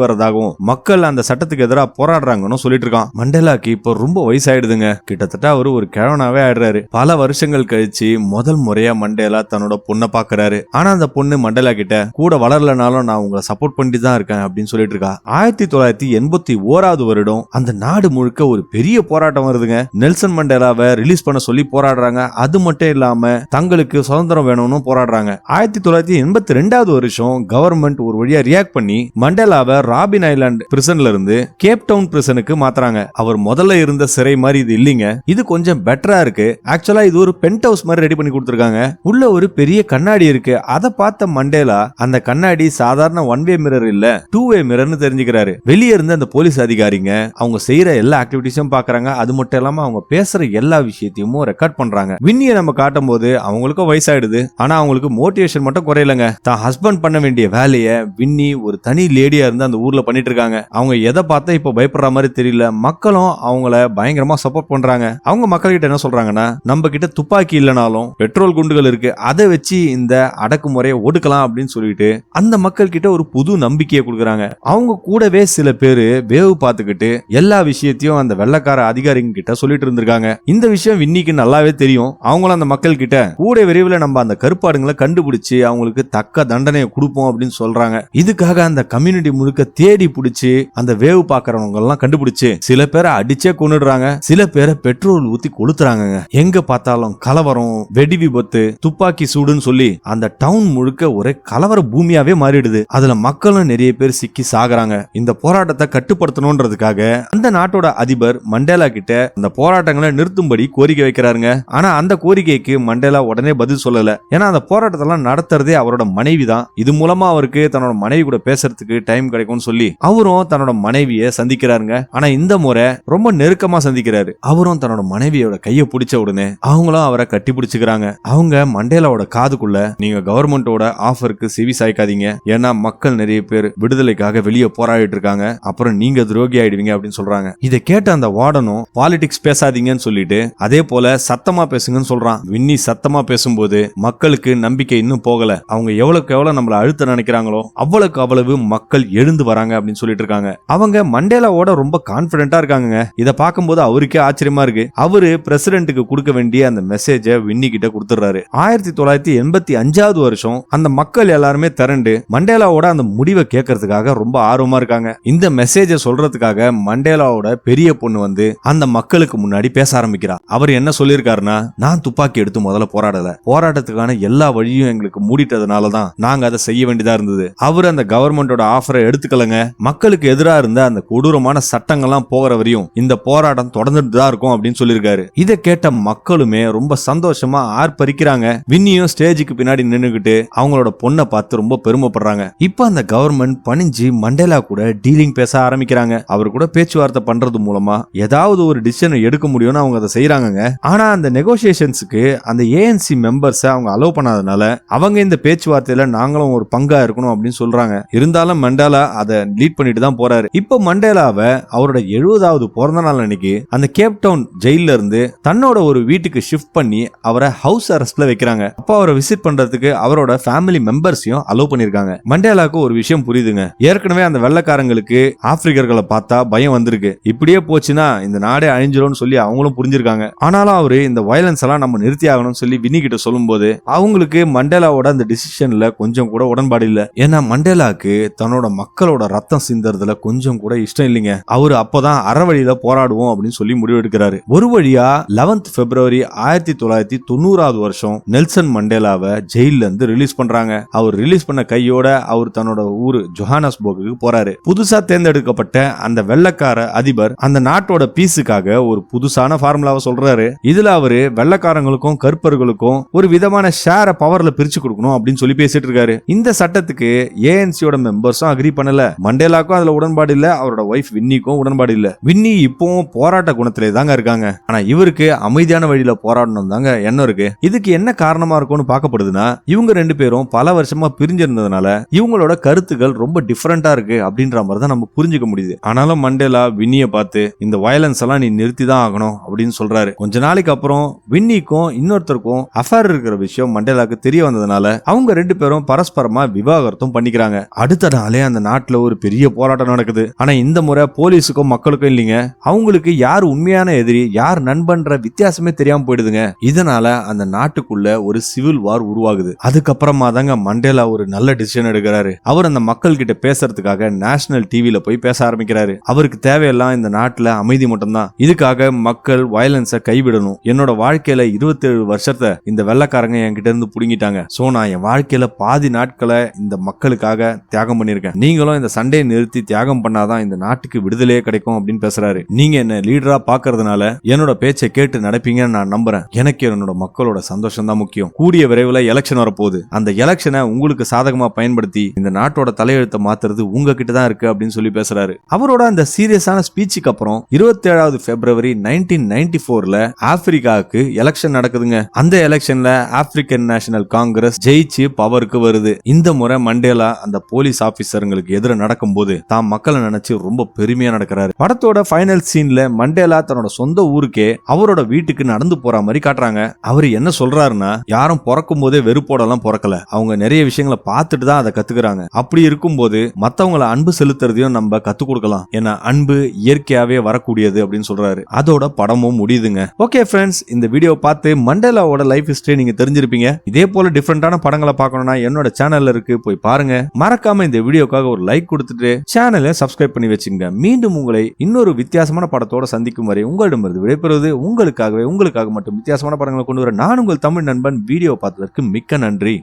வரதாகவும் மக்கள் அந்த சட்டத்துக்கு எதிராக போராடுறாங்கன்னு சொல்லிட்டு இருக்கான் மண்டேலாக்கு இப்போ ரொம்ப வயசாயிடுதுங்க. கிட்டத்தட்ட அவரு ஒரு கிழவனாவே ஆயிடுறாரு. பல வருஷங்கள் கழிச்சு முதல் முறையா மண்டேலா தன்னோட பொண்ணை பாக்குறாரு. ஆனா அந்த பொண்ணு மண்டேலா கிட்ட கூட வளரலனாலும் நான் உங்களை சப்போர்ட் பண்ணிட்டு தான் இருக்கேன் அப்படின்னு சொல்லிட்டு இருக்கா ஆயிரத்தி தொள்ளாயிரத்தி எண்பத்தி ஓராவது வருடம் அந்த நாடு முழுக்க ஒரு பெரிய போராட்டம் வருதுங்க. நெல்சன் மண்டேலாவை ரிலீஸ் பண்ண சொல்லி போராடுறாங்க. அது மட்டும் இல்லாம தங்களுக்கு சுதந்திரம் வேணும்னு போராடுறாங்க. ஆயிரத்தி தொள்ளாயிரத்தி எண்பத்தி ரெண்டாவது வருஷம் கவர்மெண்ட் ஒரு வழியா ரியாக்ட் பண்ணி மண்டேலாவை ராபின் ஐலாண்ட் பிரிசன்ல இருந்து கேப் டவுன் பிரிசனுக்கு மாத்துறாங்க. அவர் முதல்ல இருந்த சிறை மாதிரி இது இல்லைங்க. இது கொஞ்சம் பெட்டரா இருக்கு. ஆக்சுவலா இது ஒரு பென்ட் ஹவுஸ் மாதிரி ரெடி பண்ணி கொடுத்துருக்காங்க. உள்ள ஒரு பெரிய கண்ணாடி இருக்கு. அதை பார்த்த மண்டேலா அந்த கண்ணாடி சாதாரண ஒன் வே மிரர் இல்ல டூ வே மிரர்னு தெரிஞ்சுக்கிறாரு. வெளியே இருந்து அந்த போலீஸ் அதிகாரிங்க அவங்க செய்யற எல்லா ஆக்டிவிட்டிஸும் பாக்குறாங்க அது மட்டும் இல்லாம அவங்க பேசுற எல்லா விஷயத்தையும் ரெக்கார்ட் பண்றாங்க. வின்னியை நம்ம காட்டும் போது அவங்களுக்கும் வயசாயிடுது. ஆனா அவங்களுக்கு மோட்டிவேஷன் மட்டும் குறையலங்க. தான் ஹஸ்பண்ட் பண்ண வேண்டிய வேலை வேலையை வின்னி ஒரு தனி லேடியா இருந்து அந்த ஊர்ல பண்ணிட்டு இருக்காங்க அவங்க எதை பார்த்தா இப்ப பயப்படுற மாதிரி தெரியல. மக்களும் அவங்கள பயங்கரமா சப்போர்ட் பண்றாங்க. அவங்க மக்கள் கிட்ட என்ன சொல்றாங்கன்னா நம்ம கிட்ட துப்பாக்கி இல்லைனாலும் பெட்ரோல் குண்டுகள் இருக்கு. அதை வச்சு இந்த அடக்குமுறையை ஒடுக்கலாம் அப்படின்னு சொல்லிட்டு அந்த மக்கள் கிட்ட ஒரு புது நம்பிக்கையை கொடுக்குறாங்க. அவங்க கூடவே சில பேரு வேவு பார்த்துக்கிட்டு எல்லா விஷயத்தையும் அந்த வெள்ளக்கார அதிகாரிங்க கிட்ட சொல்லிட்டு இருந்திருக்காங்க. இந்த விஷயம் வின்னிக்கு நல்லாவே தெரியும். அவங்களும் அந்த மக்கள் கிட்ட கூட விரைவில் நம்ம அந்த கருப்பாடுங்களை கண்டுபிடிச்சு அவங்களுக்கு தக்க தண்டனையை கொடுப்போம் அப்படின்னு சொல்றாங்க. இதுக்காக அந்த கம்யூனிட்டி முழுக்க தேடி பிடிச்சி அந்த வேவு பாக்குறவங்க எல்லாம் கண்டுபிடிச்சு சில பேரை அடிச்சே கொண்டுடுறாங்க சில பேரை பெட்ரோல் ஊத்தி கொளுத்துறாங்க எங்க பார்த்தாலும் கலவரம் வெடி விபத்து துப்பாக்கி சூடுன்னு சொல்லி அந்த டவுன் முழுக்க ஒரே கலவர பூமியாவே மாறிடுது. அதுல மக்களும் நிறைய பேர் சிக்கி சாகுறாங்க. இந்த போராட்டத்தை கட்டுப்படுத்தணும்ன்றதுக்காக அந்த நாட்டோட அதிபர் மண்டேலா கிட்ட அந்த போராட்டங்களை நிறுத்தும்படி கோரிக்கை வைக்கிறாருங்க. ஆனா அந்த கோரிக்கைக்கு மண்டேலா உடனே பதில் சொல்லல. ஏன்னா அந்த போராட்டத்தெல்லாம் நடத்துறதே அவரோட மனைவி தான் இது மூலமா அவருக்கு தன்னோட மனைவி கூட பேசுறதுக்கு டைம் கிடைக்கும்னு சொல்லி அவரும் தன்னோட மனைவியை சந்திக்கிறாருங்க. ஆனா இந்த முறை ரொம்ப நெருக்கமா சந்திக்கிறாரு. அவரும் தன்னோட மனைவியோட கைய பிடிச்ச உடனே அவங்களும் அவரை கட்டி பிடிச்சுக்கிறாங்க. அவங்க மண்டேலாவோட காதுக்குள்ள நீங்க கவர்மெண்டோட ஆஃபருக்கு செவி சாய்க்காதீங்க. ஏன்னா மக்கள் நிறைய பேர் விடுதலைக்காக வெளியே போராடிட்டு இருக்காங்க. அப்புறம் நீங்க துரோகி ஆயிடுவீங்க அப்படின்னு சொல்றாங்க. இதை கேட்ட அந்த வார்டனும் பாலிடிக்ஸ் பேசாதீங்கன்னு சொல்லிட்டு அதே போல சத்தமா பேசுங்கன்னு சொல்றான். வின்னி சத்தமா பேசும்போது மக்களுக்கு நம்பிக்கை இன்னும் போகல. அவங்க எவ்வளவுக்கு எவ்வளவு நம்மள அழுத்த நினைக்கிறாங்க செய்யறாங்களோ அவ்வளவுக்கு அவ்வளவு மக்கள் எழுந்து வராங்க அப்படின்னு சொல்லிட்டு இருக்காங்க. அவங்க மண்டேலாவோட ரொம்ப கான்பிடண்டா இருக்காங்க இத பார்க்கும்போது அவருக்கே ஆச்சரியமா இருக்கு. அவரு பிரசிடென்ட்டுக்கு கொடுக்க வேண்டிய அந்த மெசேஜை வின்னி கிட்ட கொடுத்துறாரு ஆயிரத்தி தொள்ளாயிரத்தி எண்பத்தி அஞ்சாவது வருஷம் அந்த மக்கள் எல்லாருமே திரண்டு மண்டேலாவோட அந்த முடிவை கேட்கறதுக்காக ரொம்ப ஆர்வமா இருக்காங்க. இந்த மெசேஜை சொல்றதுக்காக மண்டேலாவோட பெரிய பொண்ணு வந்து அந்த மக்களுக்கு முன்னாடி பேச ஆரம்பிக்கிறா. அவர் என்ன சொல்லியிருக்காருன்னா நான் துப்பாக்கி எடுத்து முதல்ல போராடல. போராட்டத்துக்கான எல்லா வழியும் எங்களுக்கு மூடிட்டதுனால தான் நாங்க அதை செய்ய வேண்டியதா இருந்தது. அவர் அந்த கவர்மெண்டோட ஆஃபரை எடுத்துக்கலங்க. மக்களுக்கு எதிராக இருந்த அந்த கொடூரமான சட்டங்கள்லாம் போகிற வரையும் இந்த போராட்டம் தொடர்ந்துட்டு தான் இருக்கும் அப்படின்னு சொல்லியிருக்காரு. இதை கேட்ட மக்களுமே ரொம்ப சந்தோஷமா ஆர்ப்பரிக்கிறாங்க. வின்னியும் ஸ்டேஜுக்கு பின்னாடி நின்றுக்கிட்டு அவங்களோட பொண்ணை பார்த்து ரொம்ப பெருமைப்படுறாங்க. இப்போ அந்த கவர்மெண்ட் பணிஞ்சு மண்டேலா கூட டீலிங் பேச ஆரம்பிக்கிறாங்க. அவர் கூட பேச்சுவார்த்தை பண்றது மூலமா ஏதாவது ஒரு டிசிஷனை எடுக்க முடியும்னு அவங்க அதை செய்யறாங்க ஆனா அந்த நெகோசியேஷன்ஸுக்கு அந்த ஏஎன்சி மெம்பர்ஸை அவங்க அலோவ் பண்ணாதனால அவங்க இந்த பேச்சுவார்த்தையில நாங்களும் ஒரு பங்கா இருக்கணும் அப்படின்னு சொல்றாங்க. இருந்தாலும் மண்டேலா அதை லீட் பண்ணிட்டு தான் போறாரு. இப்போ மண்டேலாவை அவரோட எழுபதாவது பிறந்த நாள் அன்னைக்கு அந்த கேப் டவுன் ஜெயில இருந்து தன்னோட ஒரு வீட்டுக்கு ஷிஃப்ட் பண்ணி அவரை ஹவுஸ் அரெஸ்ட்ல வைக்கிறாங்க. அப்போ அவரை விசிட் பண்றதுக்கு அவரோட ஃபேமிலி மெம்பர்ஸையும் அலோவ் பண்ணிருக்காங்க மண்டேலாக்கு ஒரு விஷயம் புரியுதுங்க. ஏற்கனவே அந்த வெள்ளக்காரங்களுக்கு ஆப்பிரிக்கர்களை பார்த்தா பயம் வந்திருக்கு. இப்படியே போச்சுன்னா இந்த நாடே அழிஞ்சிரும்னு சொல்லி அவங்களும் புரிஞ்சிருக்காங்க. ஆனாலும் அவரு இந்த வயலன்ஸ் எல்லாம் நம்ம நிறுத்தி ஆகணும்னு சொல்லி வினி கிட்ட சொல்லும்போது அவங்களுக்கு மண்டேலாவோட அந்த டிசிஷன்ல கொஞ்சம் கூட உடன்பாடு இல்ல. ஏன்னா மண்டேலாக்கு தன்னோட மக்களோட ரத்தம் சிந்தறதுல கொஞ்சம் கூட இஷ்டம் இல்லைங்க. அவரு அப்பதான் அறவழியில போராடுவோம் அப்படின்னு சொல்லி முடிவெடுக்கிறாரு ஒரு வழியா லெவன்த் பிப்ரவரி ஆயிரத்தி தொள்ளாயிரத்தி தொண்ணூறாவது வருஷம் நெல்சன் மண்டேலாவை ஜெயில இருந்து ரிலீஸ் பண்றாங்க. அவர் ரிலீஸ் பண்ண கையோட அவர் தன்னோட ஊர் ஜொஹானஸ்போர்க்கு போறாரு. புதுசா தேர்ந்தெடுக்கப்பட்ட அந்த வெள்ளக்கார அதிபர் அந்த நாட்டோட பீஸுக்காக ஒரு புதுசான ஃபார்முலாவை சொல்றாரு. இதுல அவரு வெள்ளக்காரங்களுக்கும் கருப்பர்களுக்கும் ஒரு விதமான ஷேரை பவர்ல பிரிச்சு கொடுக்கணும் அப்படின்னு சொல்லி பேசிட்டு இருக்காரு. இந்த சட்டத்தை சட்டத்துக்கு ஏஎன்சியோட மெம்பர்ஸும் அக்ரி பண்ணல. மண்டேலாக்கும் அதுல உடன்பாடு இல்ல அவரோட ஒய்ஃப் வின்னிக்கும் உடன்பாடு இல்ல. வின்னி இப்பவும் போராட்ட குணத்திலே தாங்க இருக்காங்க. ஆனா இவருக்கு அமைதியான வழியில போராடணும் தாங்க எண்ணம் இருக்கு. இதுக்கு என்ன காரணமா இருக்கும்னு பார்க்கப்படுதுன்னா இவங்க ரெண்டு பேரும் பல வருஷமா பிரிஞ்சிருந்ததுனால இவங்களோட கருத்துக்கள் ரொம்ப டிஃபரெண்டா இருக்கு அப்படின்ற மாதிரி தான் நம்ம புரிஞ்சுக்க முடியுது. ஆனாலும் மண்டேலா வின்னிய பார்த்து இந்த வயலன்ஸ் எல்லாம் நீ நிறுத்தி தான் ஆகணும் அப்படின்னு சொல்றாரு. கொஞ்ச நாளைக்கு அப்புறம் வின்னிக்கும் இன்னொருத்தருக்கும் அஃபேர் இருக்கிற விஷயம் மண்டேலாக்கு தெரிய வந்ததுனால அவங்க ரெண்டு பேரும் பரஸ்பரமா விவாகரத்தும் பண்ணிக்கிறாங்க. அடுத்த நாளே அந்த நாட்டுல ஒரு பெரிய போராட்டம் நடக்குது. ஆனா இந்த முறை போலீஸுக்கும் மக்களுக்கும் இல்லைங்க. அவங்களுக்கு யார் உண்மையான எதிரி யார் நண்பன்ற வித்தியாசமே தெரியாம போயிடுதுங்க. இதனால அந்த நாட்டுக்குள்ள ஒரு சிவில் வார் உருவாகுது. அதுக்கப்புறமா தாங்க மண்டேலா ஒரு நல்ல டிசிஷன் எடுக்கிறாரு. அவர் அந்த மக்கள் கிட்ட பேசுறதுக்காக நேஷனல் டிவில போய் பேச ஆரம்பிக்கிறாரு. அவருக்கு தேவையெல்லாம் இந்த நாட்டுல அமைதி மட்டும்தான். இதுக்காக மக்கள் வயலன்ஸை கைவிடணும். என்னோட வாழ்க்கையில 27 வருஷத்தை இந்த வெள்ளக்காரங்க என்கிட்ட இருந்து புடுங்கிட்டாங்க. சோ நான் என் வாழ்க்கையில பாதி நாட்களை இந்த இந்த மக்களுக்காக தியாகம் பண்ணியிருக்கேன். நீங்களும் இந்த சண்டையை நிறுத்தி தியாகம் பண்ணாதான் இந்த நாட்டுக்கு விடுதலையே கிடைக்கும் அப்படின்னு பேசுறாரு. நீங்க என்ன லீடரா பாக்குறதுனால என்னோட பேச்சை கேட்டு நடப்பீங்கன்னு நான் நம்புறேன். எனக்கு என்னோட மக்களோட சந்தோஷம் தான் முக்கியம். கூடிய விரைவில் எலெக்ஷன் வரப்போகுது. அந்த எலெக்ஷனை உங்களுக்கு சாதகமா பயன்படுத்தி இந்த நாட்டோட தலையெழுத்தை மாத்துறது உங்ககிட்ட தான் இருக்கு அப்படின்னு சொல்லி பேசுறாரு. அவரோட அந்த சீரியஸான ஸ்பீச்சுக்கு அப்புறம் இருபத்தி ஏழாவது பிப்ரவரி நைன்டீன் நைன்டி போர்ல ஆப்பிரிக்காவுக்கு எலெக்ஷன் நடக்குதுங்க. அந்த எலெக்ஷன்ல ஆப்பிரிக்கன் நேஷனல் காங்கிரஸ் ஜெயிச்சு பவருக்கு வருது. இந்த முறை மண்டேலா அந்த போலீஸ் ஆபீசருங்களுக்கு எதிர நடக்கும்போது தான் மக்களை நினைச்சு ரொம்ப பெருமையா நடக்கிறாரு. படத்தோட ஃபைனல் சீன்ல மண்டேலா தன்னோட சொந்த ஊருக்கே அவரோட வீட்டுக்கு நடந்து போற மாதிரி காட்டுறாங்க. அவர் என்ன சொல்றாருன்னா யாரும் பிறக்கும் போதே வெறுப்போடலாம் பிறக்கல. அவங்க நிறைய விஷயங்களை பார்த்துட்டு தான் அதை கத்துக்கிறாங்க. அப்படி இருக்கும்போது மத்தவங்கள அன்பு செலுத்துறதையும் நம்ம கத்து கொடுக்கலாம். ஏன்னா அன்பு இயற்கையாவே வரக்கூடியது அப்படின்னு சொல்றாரு. அதோட படமும் முடியுதுங்க. ஓகே ஃப்ரெண்ட்ஸ் இந்த வீடியோ பார்த்து மண்டேலாவோட லைஃப் ஹிஸ்டரி நீங்க தெரிஞ்சிருப்பீங்க. இதே போல டிஃப்ரெண்டான படங்களை பார்க்கணும்னா என்னோட சேனல்ல இருக்கு போய் பாருங்க. மறக்காம இந்த வீடியோக்காக ஒரு லைக் கொடுத்துட்டு சேனலை சப்ஸ்கிரைப் பண்ணி வச்சுங்க மீண்டும் உங்களை இன்னொரு வித்தியாசமான படத்தோட சந்திக்கும் வரை உங்களிடமிருந்து விடைபெறுவது உங்களுக்காகவே உங்களுக்காக மட்டும் வித்தியாசமான படங்களை கொண்டு வர நான் உங்கள் தமிழ் நண்பன் வீடியோ பார்த்ததற்கு மிக்க நன்றி.